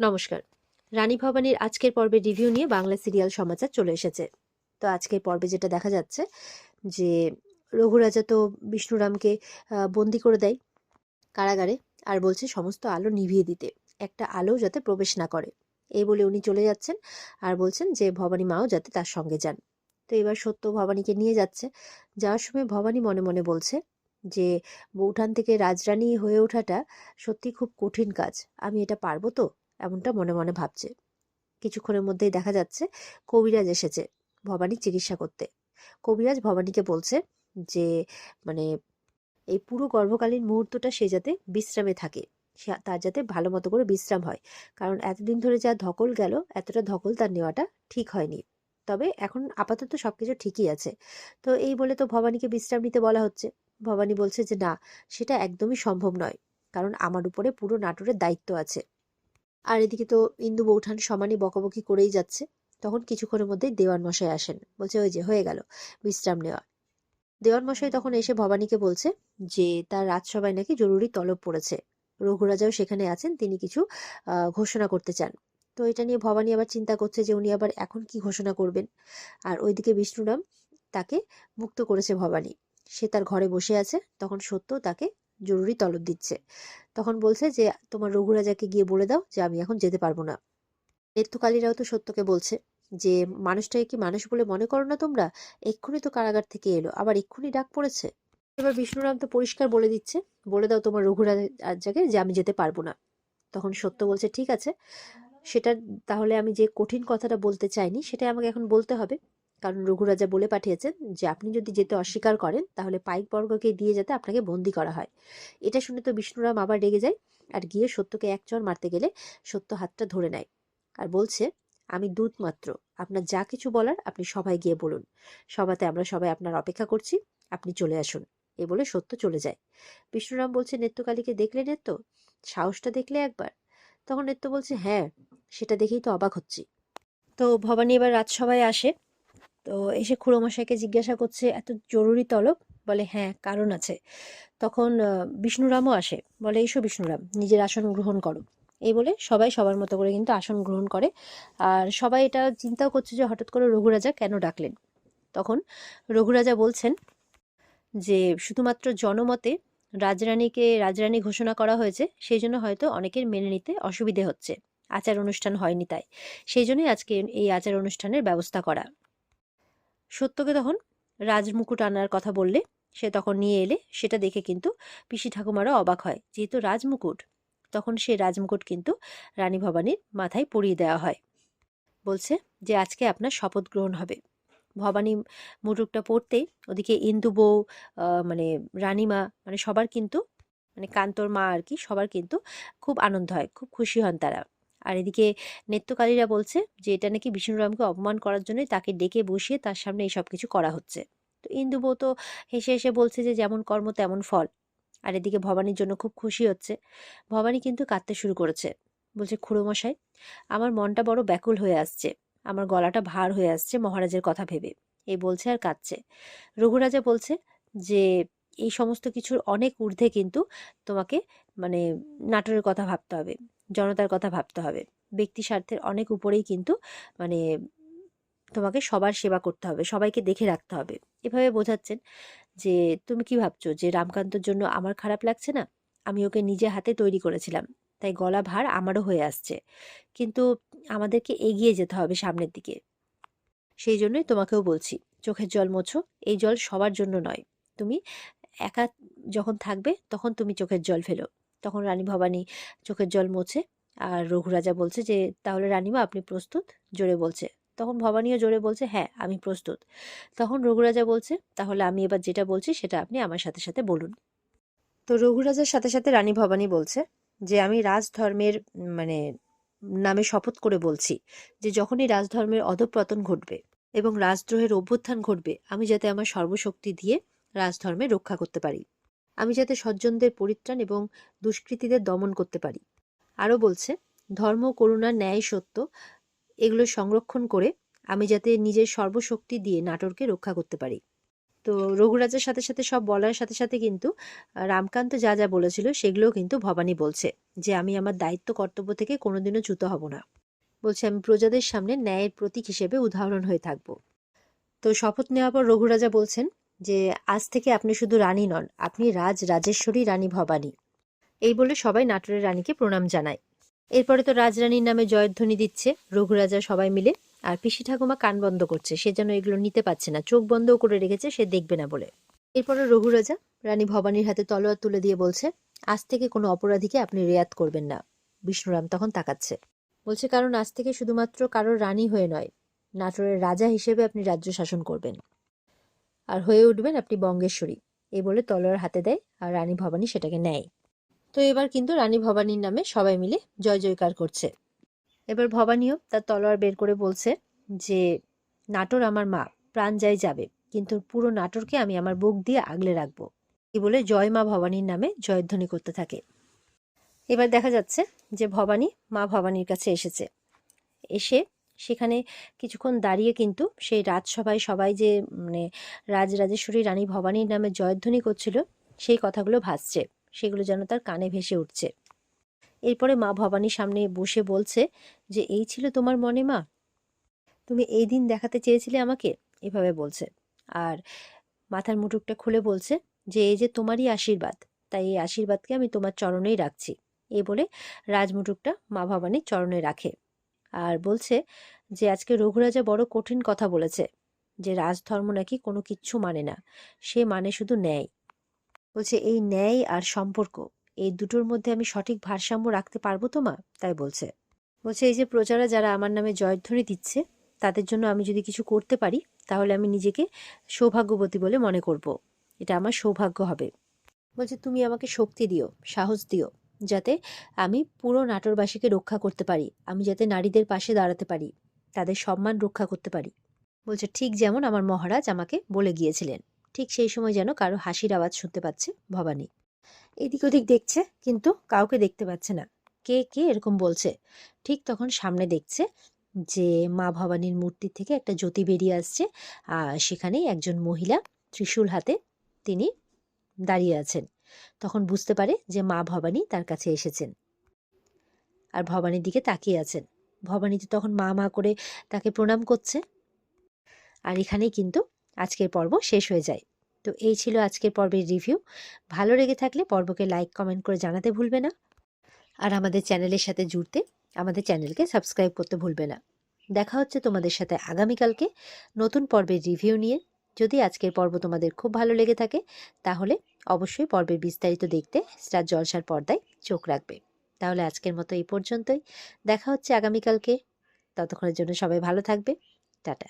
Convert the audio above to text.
নমস্কার। রানী ভবানীর আজকের পর্বের রিভিউ নিয়ে বাংলা সিরিয়াল সমাচার চলে এসেছে। তো আজকের পর্বে যেটা দেখা যাচ্ছে যে রঘুরাজা তো বিষ্ণুরামকে বন্দি করে দেয় কারাগারে আর বলছে সমস্ত আলো নিভিয়ে দিতে, একটা আলো যাতে প্রবেশ না করে। এই বলে উনি চলে যাচ্ছেন আর বলছেন যে ভবানী মাও যাতে তার সঙ্গে যান। তো এবার সত্য ভবানীকে নিয়ে যাচ্ছে। যাওয়ার সময় ভবানী মনে মনে বলছে যে বৌঠান থেকে রাজরানী হয়ে ওঠাটা সত্যি খুব কঠিন কাজ। আমি এটা পারব তো? এমনটা মনে মনে ভাবছে। কিছুক্ষণের মধ্যেই দেখা যাচ্ছে কবিরাজ এসেছে ভবানী চিকিৎসা করতে। কবিরাজ ভবানীকে বলছে যে মানে এই পুরো গর্ভকালীন মুহূর্তটা সে যাতে বিশ্রামে থাকে। তার যাতে ভালো মতো করে বিশ্রাম হয়। কারণ এতদিন ধরে যা ধকল গেল, এতটা ধকল তার নেওয়াটা ঠিক হয়নি। তবে এখন আপাতত সবকিছু ঠিকই আছে। তো এই বলে তো ভবানীকে বিশ্রাম নিতে বলা হচ্ছে। ভবানী বলছে যে, না, সেটা একদমই সম্ভব নয়। কারণ আমার উপরে পুরো নাটোরের দায়িত্ব আছে। আর এদিকে তো ইন্দু বৌঠান সমানই বকাবকি করেই যাচ্ছে। তখন কিছুক্ষণের মধ্যেই দেওয়ান মশাই আসেন। বলছে, ওই যে, হয়ে গেল, বিশ্রাম নেওয়া। দেওয়ান মশাই তখন এসে ভবানীকে বলছে যে, তার রাজসভায় নাকি জরুরি তলব পড়েছে। রঘুরাজাও সেখানে আছেন, তিনি কিছু ঘোষণা করতে চান। তো এটা নিয়ে ভবানী আবার চিন্তা করছে যে, উনি আবার এখন কি ঘোষণা করবেন। আর ওইদিকে বিষ্ণুরাম তাকে মুক্ত করেছে ভবানী। সে তার ঘরে বসে আছে, তখন সত্য তাকে জরুরি তলব দিচ্ছে। তখন বলছে যে, তোমার রঘুরাজাকে গিয়ে বলে দাও যে, আমি এখন যেতে পারব না। নেত্রকালীরাও তো সত্যকে বলছে যে, মানুষটাকে কি মানুষ বলে মনে করো না তোমরা? এক্ষুনি তো কারাগার থেকে এলো, আবার এক্ষুনি ডাক পড়েছে। এবার বিষ্ণুরাম তো পরিষ্কার বলে দিচ্ছে, বলে দাও তোমার রঘুরাজাকে যে, আমি যেতে পারব না। তখন সত্য বলছে, ঠিক আছে, সেটা তাহলে আমি যে কঠিন কথাটা বলতে চাইনি সেটা আমাকে এখন বলতে হবে। কারণ রঘুরাজা বলে পাঠিয়েছেন যে, আপনি যদি যেতে অস্বীকার করেন, তাহলে পাইক বর্গকে দিয়ে যাতে আপনাকে বন্দি করা হয়। এটা শুনে তো বিষ্ণুরাম আবার রেগে যায় আর গিয়ে সত্যকে এক চর মারতে গেলে সত্য হাতটা ধরে নেয় আর বলছে, আমি দূত মাত্র, আপনার যা কিছু বলার আপনি সবাই গিয়ে বলুন। সভাতে আমরা সবাই আপনার অপেক্ষা করছি, আপনি চলে আসুন। এ বলে সত্য চলে যায়। বিষ্ণুরাম বলছে, নেত্যকালীকে দেখলে নেত্য? সাহসটা দেখলে একবার? তখন নেত্য বলছে হ্যাঁ সেটা দেখেই তো অবাক হচ্ছি। তো ভবানী এবার রাজসভায় আসে। তো এসে খুড়োমশাইকে জিজ্ঞাসা করছে, এত জরুরি তলব? বলে হ্যাঁ কারণ আছে। তখন বিষ্ণুরামও আসে, বলে, এসো বিষ্ণুরাম, নিজের আসন গ্রহণ করো। এই বলে সবাই সবার মতো করে কিন্তু আসন গ্রহণ করে। আর সবাই এটা চিন্তাও করছে যে হঠাৎ করে রঘুরাজা কেন ডাকলেন? তখন রঘুরাজা বলছেন যে, শুধুমাত্র জনমতে রাজরানীকে রাজরানী ঘোষণা করা হয়েছে সেই জন্য হয়তো অনেকের মেনে নিতে অসুবিধে হচ্ছে। আচার অনুষ্ঠান হয়নি তাই। সেই জন্যই আজকে এই আচার অনুষ্ঠানের ব্যবস্থা করা। সত্যকে তখন রাজমুকুট আনার কথা বললে, সে তখন নিয়ে এলে, সেটা দেখে কিন্তু পিসি ঠাকুমারও অবাক হয়। যেহেতু রাজমুকুট, তখন সে রাজমুকুট কিন্তু রানী ভবানীর মাথায় পরিয়ে দেওয়া হয়। বলছে যে, আজকে আপনার শপথ গ্রহণ হবে। ভবানী মুটুকটা পড়তেই ওদিকে ইন্দু বউ মানে রানীমা মানে সবার কিন্তু মানে কান্তর মা আর কি, সবার কিন্তু খুব আনন্দ হয়, খুব খুশি হন তারা। আর এদিকে নেত্যকালীরা বলছে যে, এটা নাকি বিষ্ণুরামকে অপমান করার জন্যই তাকে ডেকে বসিয়ে তার সামনে এই সব কিছু করা হচ্ছে। তো ইন্দু বউ তো হেসে হেসে বলছে যে, যেমন কর্ম তেমন ফল। আর এদিকে ভবানীর জন্য খুব খুশি হচ্ছে। ভবানী কিন্তু কাঁদতে শুরু করেছে। বলছে, খুড়োমশাই, আমার মনটা বড় ব্যাকুল হয়ে আসছে। আমার গলাটা ভার হয়ে আসছে মহারাজের কথা ভেবে। এই বলছে আর কাঁদছে। রঘুরাজা বলছে যে, এই সমস্ত কিছুর অনেক ঊর্ধ্বে কিন্তু তোমাকে মানে নাটোরের কথা ভাবতে হবে। জনতার কথা ভাবতে হবে। ব্যক্তি স্বার্থের অনেক উপরেই কিন্তু মানে তোমাকে সবার সেবা করতে হবে, সবাইকে দেখে রাখতে হবে। এভাবে বোঝাচ্ছেন যে তুমি কি ভাবছ? যে রামকান্তর জন্য আমার খারাপ লাগছে না? আমি ওকে নিজে হাতে তৈরি করেছিলাম, তাই গলা ভার আমারও হয়ে আসছে। কিন্তু আমাদেরকে এগিয়ে যেতে হবে সামনের দিকে। সেই জন্যই তোমাকেও বলছি, চোখের জল মোছো, এই জল সবার জন্য নয়। তুমি একা যখন থাকবে, তখন তুমি চোখের জল ফেলো। তখন রানী ভবানী চোখের জল মোছে আর রঘুরাজা বলছে যে, তাহলে রানীমা, আপনি প্রস্তুত? জোরে বলছে। তখন ভবানীও জোরে বলছে হ্যাঁ আমি প্রস্তুত। তখন রঘুরাজা বলছে, তাহলে আমি এবার যেটা বলছি, সেটা আপনি আমার সাথে সাথে বলুন। তো রঘুরাজার সাথে সাথে রানী ভবানী বলছে যে, আমি রাজধর্মের মানে নামে শপথ করে বলছি যে, যখনই রাজধর্মের অধঃপতন ঘটবে এবং রাজদ্রোহের অভ্যুত্থান ঘটবে, আমি যাতে আমার সর্বশক্তি দিয়ে রাজধর্মে রক্ষা করতে পারি। আমি যাতে সজ্জনদের পরিত্রাণ এবং দুষ্কৃতীদের দমন করতে পারি। আরও বলছে, ধর্ম, করুণা, ন্যায়, সত্য, এগুলো সংরক্ষণ করে আমি যাতে নিজের সর্বশক্তি দিয়ে নাটোরকে রক্ষা করতে পারি। তো রঘুরাজের সাথে সাথে, সব বলার সাথে সাথে কিন্তু রামকান্ত যা যা বলেছিল সেগুলোও কিন্তু ভবানী বলছে যে, আমি আমার দায়িত্ব, কর্তব্য থেকে কোনোদিনও চ্যুত হব না। বলছে, আমি প্রজাদের সামনে ন্যায়ের প্রতীক হিসেবে উদাহরণ হয়ে থাকব। তো শপথ নেওয়ার পর রঘুরাজা বলছেন যে, আজ থেকে আপনি শুধু রানী নন, আপনি রাজ রাজেশ্বরী রানী ভবানী। এই বলে সবাই নাটোরের রানীকে প্রণাম জানায়। এরপরে তো রাজরানীর নামে জয়ধ্বনি দিচ্ছে, রঘুরাজা সবাই মিলে, আর পিসি ঠাকুমা কান বন্ধ করছে, সে যেন এগুলো নিতে পারছে না, চোখ বন্ধও করে রেখেছে, সে দেখবে না বলে। এরপরে রঘুরাজা রানী ভবানীর হাতে তলোয়ার তুলে দিয়ে বলছে, আজ থেকে কোনো অপরাধীকে আপনি রেয়াত করবেন না। বিষ্ণুরাম তখন তাকাচ্ছে। বলছে, কারণ আজ থেকে শুধুমাত্র কারোর রানী হয়ে নয়, নাটোরের রাজা হিসেবে আপনি রাজ্য শাসন করবেন। আর হয়ে উঠবেন আপনি বঙ্গেশ্বরী। এই বলে তলোয়ার হাতে দেয় আর রানী ভবানী সেটাকে নেয়। তো এবার কিন্তু রানী ভবানীর নামে সবাই মিলে জয় জয়কার করছে। এবার ভবানীও তার তলোয়ার বের করে বলছে যে, নাটোর আমার মা, প্রাণ যাই যাবে, কিন্তু পুরো নাটোরকে আমি আমার বুক দিয়ে আগলে রাখব। এই বলে জয় মা ভবানীর নামে জয়ধ্বনি করতে থাকে। এবার দেখা যাচ্ছে যে ভবানী মা ভবানীর কাছে এসেছে। এসে সেখানে কিছুক্ষণ দাঁড়িয়ে কিন্তু সেই রাজসভায় সবাই যে মানে রাজরাজেশ্বরী রানী ভবানীর নামে জয়ধ্বনি করছিল, সেই কথাগুলো ভাসছে। সেগুলো যেন তার কানে ভেসে উঠছে। এরপরে মা ভবানীর সামনে বসে বলছে যে, এই ছিল তোমার মনে মা? তুমি এই দিন দেখাতে চেয়েছিলে আমাকে? এভাবে বলছে। আর মাথার মুটুকটা খুলে বলছে যে, এই যে তোমারই আশীর্বাদ, তাই এই আশীর্বাদকে আমি তোমার চরণেই রাখছি। এই বলে রাজমুটুকটা মা ভবানীর চরণে রাখে। আর বলছে যে, আজকে রঘুরাজা বড় কঠিন কথা বলেছে যে, রাজধর্ম নাকি কোনো কিচ্ছু মানে না। সে মানে শুধু ন্যায়। বলছে, এই ন্যায় আর সম্পর্ক, এই দুটোর মধ্যে আমি সঠিক ভারসাম্য রাখতে পারব তো মা? তাই বলছে। বলছে, এই যে প্রজারা যারা আমার নামে জয়ধ্বনি দিচ্ছে, তাদের জন্য আমি যদি কিছু করতে পারি, তাহলে আমি নিজেকে সৌভাগ্যবতী বলে মনে করব। এটা আমার সৌভাগ্য হবে। বলছে, তুমি আমাকে শক্তি দিও, সাহস দিও যাতে আমি পুরো নাটোরবাসীকে রক্ষা করতে পারি, আমি যাতে নারীদের পাশে দাঁড়াতে পারি, তাদের সম্মান রক্ষা করতে পারি। বলছে, ঠিক যেমন আমার মহারাজ আমাকে বলে গিয়েছিলেন, ঠিক সেই সময় যেন কারও হাসির আওয়াজ শুনতে পাচ্ছে ভবানী। এদিক ওদিক দেখছে, কিন্তু কাউকে দেখতে পাচ্ছে না। কে কে এরকম বলছে? ঠিক তখন সামনে দেখছে যে মা ভবানীর মূর্তি থেকে একটা জ্যোতি বেরিয়ে আসছে, আর সেখানেই একজন মহিলা ত্রিশূল হাতে তিনি দাঁড়িয়ে আছেন। তখন বুঝতে পারে যে মা ভবানী তার কাছে এসেছেন। আর ভবানীর দিকে তাকিয়ে আছেন। ভবানী তো তখন মা মা করে তাকে প্রণাম করছে। আর এখানেই কিন্তু আজকের পর্ব শেষ হয়ে যায়। তো এই ছিল আজকের পর্বের রিভিউ। ভালো লেগে থাকলে পর্বকে লাইক, কমেন্ট করে জানাতে ভুলবে না। আর আমাদের চ্যানেলের সাথে জুড়তে আমাদের চ্যানেলকে সাবস্ক্রাইব করতে ভুলবে না। দেখা হচ্ছে তোমাদের সাথে আগামীকালকে নতুন পর্বের রিভিউ নিয়ে। যদি আজকের পর্ব তোমাদের খুব ভালো লেগে থাকে, তাহলে অবশ্যই পর্বের বিস্তারিত দেখতে স্টার জলসার পর্দায় চোখ রাখবে। তাহলে আজকের মতো এই পর্যন্তই। দেখা হচ্ছে আগামীকালকে। ততক্ষণের জন্য সবাই ভালো থাকবে। টাটা।